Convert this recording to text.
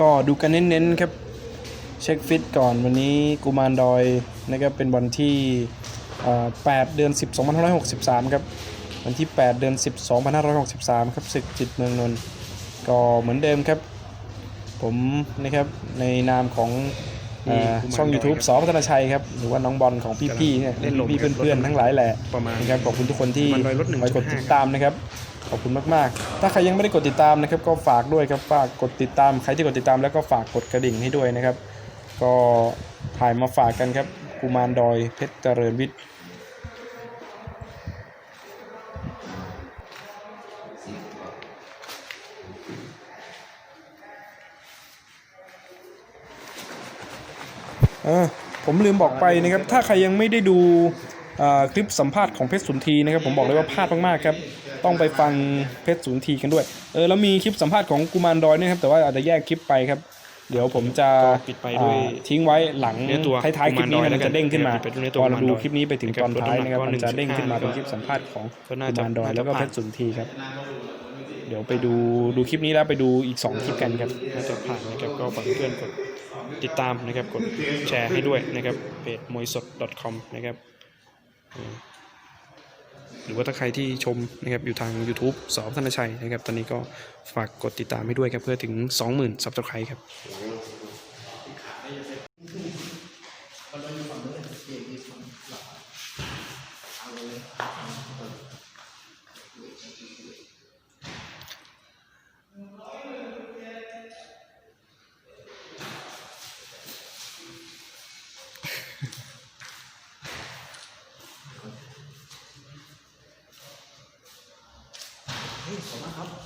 ก็ดูกันเน้นๆครับ เช็คฟิตก่อนวันนี้กุมารดอยนะครับเป็นวันที่8เดือน 10 2563 ครับ วันที่ 8 เดือน 10 2563 ครับศึกจิตเมืองนนท์ก็เหมือนเดิมครับ ผมนะครับในนามของ ช่องดอย YouTube ครับสอพัฒนาชัยครับหรือว่าน้องบอลของพี่ๆเนี่ยเล่นลมพี่ครับๆเพื่อนลดน้ำหนักๆทั้งหลายแหละประมาณนะครับขอบคุณทุกคนที่กุมารดอยลด1.5คอยกดติดตามนะครับขอบคุณมากๆ ถ้าใครยังไม่ได้กดติดตามนะครับ ก็ฝากด้วยครับฝากกดติดตามใครที่กดติดตามแล้วก็ฝากกดกระดิ่งให้ด้วยนะครับ ก็ถ่ายมาฝากกันครับกุมารดอยเพชรเจริญวิทย์ เออผมลืมบอกไปนะครับ ถ้าใครยังไม่ได้ดูเอ่อคลิปสัมภาษณ์ของเพชรสุนทรีนะครับ ผมบอกเลยว่าพลาดมากๆครับ ต้องไปฟังเพชรสุนทรีกันด้วย เออแล้วมีคลิปสัมภาษณ์ของกุมารดอยเนี่ยครับ แต่ว่าอาจจะแยกคลิปไปครับ เดี๋ยวผมจะก็ปิดไปด้วยอ่าทิ้งไว้หลังเนื้อตัวท้ายๆคลิปนี้กุมารดอยมันจะเด้งขึ้นมาแล้วกันปิดไปด้วยเนื้อตัวพอเรากุมารดูดอยคลิปนี้ไปถึงตอนท้ายนะครับก็มันจะเด้งขึ้นมา1.5เป็นคลิปสัมภาษณ์ของก็น่ากุจะมารดอยน่าจะแล้วก็ผ่านเพชรสุนทรีครับเดี๋ยวไปดูดูคลิปนี้แล้วไปดูอีกสองคลิปกันครับน่าจะผ่านนะครับก็ฝากเพื่อนๆกด ติดตามนะครับกดแชร์ให้ด้วยนะครับเพจมวยสด .com นะครับหรือว่าถ้าใครที่ชมนะครับอยู่ทาง YouTube สอบธนชัยนะครับ ตอนนี้ก็ฝากกดติดตามให้ด้วยครับ เพื่อถึง 20,000 Subscribe ครับมัเราอยู่ฝั่งนู้นเกมที่ฝั่งหลักเอาเลย 哎，好吧，好。